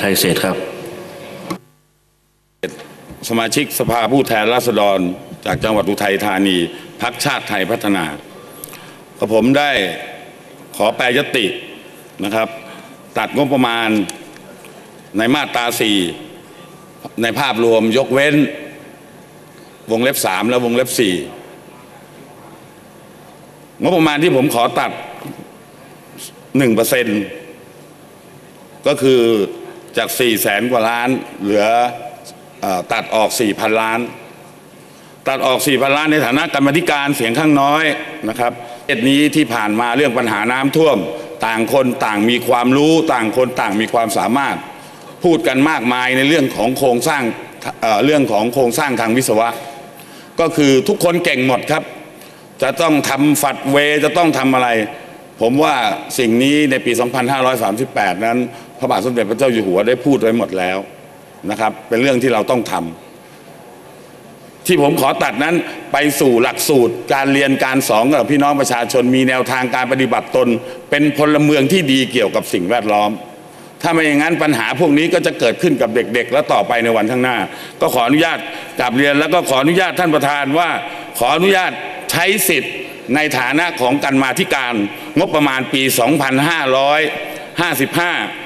ไทยเศษครับสมาชิกสภาผู้แทนราษฎร จากจังหวัดอุทัยธานีพักชาติไทยพัฒนากับผมได้ขอแปรยตินะครับ ตัดงบประมาณในมาตราสี่ในภาพรวมยกเว้น วงเล็บสามและวงเล็บสี่งบประมาณที่ผมขอตัดหนึ่งเปอร์เซ็นก็คือ จากสี่แสนกว่าล้าน เหลืออตัดออก4,000ล้าน ตัดออก4,000ล้านในฐานะกรรมธิการเสียงข้างน้อยนะครับเอ็ดนี้ที่ผ่านมาเรื่องปัญหาน้ำท่วม ต่างคนต่างมีความรู้ต่างคนต่างมีความสามารถ พูดกันมากมายในเรื่องของโครงสร้างเเรื่องของโครงสร้างทางวิศวะ ก็คือทุกคนเก่งหมดครับ จะต้องทำฝัดเวจะต้องทำอะไร ผมว่าสิ่งนี้ในปี 2538 นั้น พระบาทสมเด็จพระเจ้าอยู่หัวได้พูดไว้หมดแล้วนะครับ เป็นเรื่องที่เราต้องทำที่ผมขอตัดนั้นไปสู่หลักสูตร การเรียนการสอนกับพี่น้องประชาชนมีแนวทางการปฏิบัติตน เป็นพลเมืองที่ดีเกี่ยวกับสิ่งแวดล้อม ถ้าไม่อย่างนั้นปัญหาพวกนี้ก็จะเกิดขึ้นกับเด็กๆ และต่อไปในวันข้างหน้า ก็ขออนุญาตกลับเรียนแล้วก็ขออนุญาตท่านประธานว่า ขออนุญาตใช้สิทธิ์ในฐานะของกันมาธิการงบประมาณปี 2555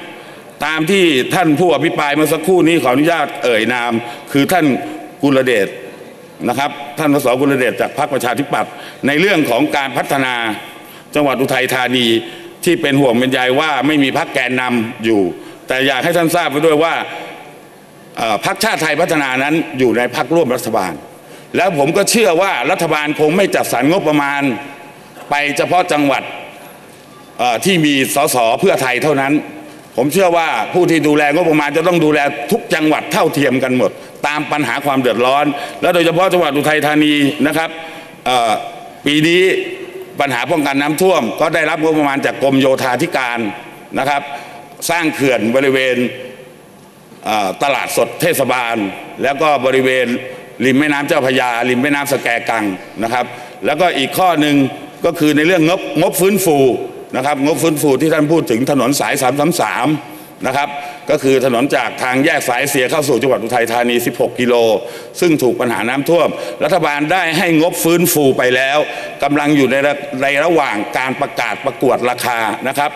ตามที่ท่านผู้อภิปรายเมื่อสักครู่นี้ขออนุญาตเอ่ยนาม คือท่านกุลเดชนะครับ ท่านสสกุลเดชจากพรรคประชาธิปัตย์ในเรื่องของการพัฒนาจังหวัดอุทัยธานีที่เป็นห่วงเป็นใยว่าไม่มีพรรคแกนนำอยู่ แต่อยากให้ท่านทราบไปด้วยว่าพรรคชาติไทยพัฒนานั้นอยู่ในพรรคร่วมรัฐบาล แล้วผมก็เชื่อว่ารัฐบาลคงไม่จัดสรรงบประมาณ ไปเฉพาะจังหวัดที่มีสสเพื่อไทยเท่านั้น ผมเชื่อว่าผู้ที่ดูแลงบประมาณจะต้องดูแลทุกจังหวัดเท่าเทียมกันหมด ตามปัญหาความเดือดร้อน และโดยเฉพาะจังหวัดอุทัยธานีนะครับปีนี้ปัญหาป้องกันน้ำท่วม ก็ได้รับงบประมาณจากกรมโยธาธิการนะครับ สร้างเขื่อนบริเวณตลาดสดเทศบาล แล้วก็บริเวณริมแม่น้ำเจ้าพยา ริมแม่น้ำสแกกังนะครับ แล้วก็อีกข้อหนึ่งก็คือในเรื่องงบงบฟื้นฟู นะครับงบฟื้นฟูที่ท่านพูดถึงถนนสาย 333 นะครับ ก็คือถนนจากทางแยกสายเสียเข้าสู่จังหวัดอุทัยธานี 16 กิโล ซึ่งถูกปัญหาน้ำท่วม รัฐบาลได้ให้งบฟื้นฟูไปแล้วกำลังอยู่ในระในระหว่างการประกาศประกวดราคานะครับ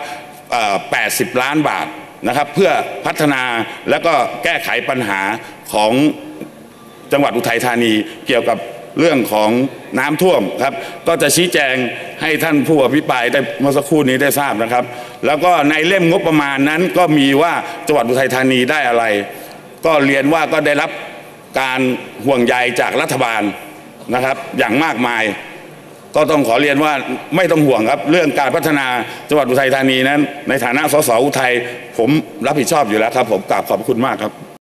80 ล้านบาทนะครับเพื่อพัฒนาและก็แก้ไขปัญหาของจังหวัดอุทัยธานีเกี่ยวกับ เรื่องของน้ำท่วมครับ ก็จะชี้แจงให้ท่านผู้อภิปรายได้เมื่อสักครู่นี้ได้ทราบนะครับ แล้วก็ในเล่มงบประมาณนั้นก็มีว่าจังหวัดอุทัยธานีได้อะไร ก็เรียนว่าก็ได้รับการห่วงใยจากรัฐบาลนะครับอย่างมากมาย ก็ต้องขอเรียนว่าไม่ต้องห่วงครับ เรื่องการพัฒนาจังหวัดอุทัยธานีนั้น ในฐานะสสอุทัยผมรับผิดชอบอยู่แล้วครับ ผมกราบขอบคุณมากครับ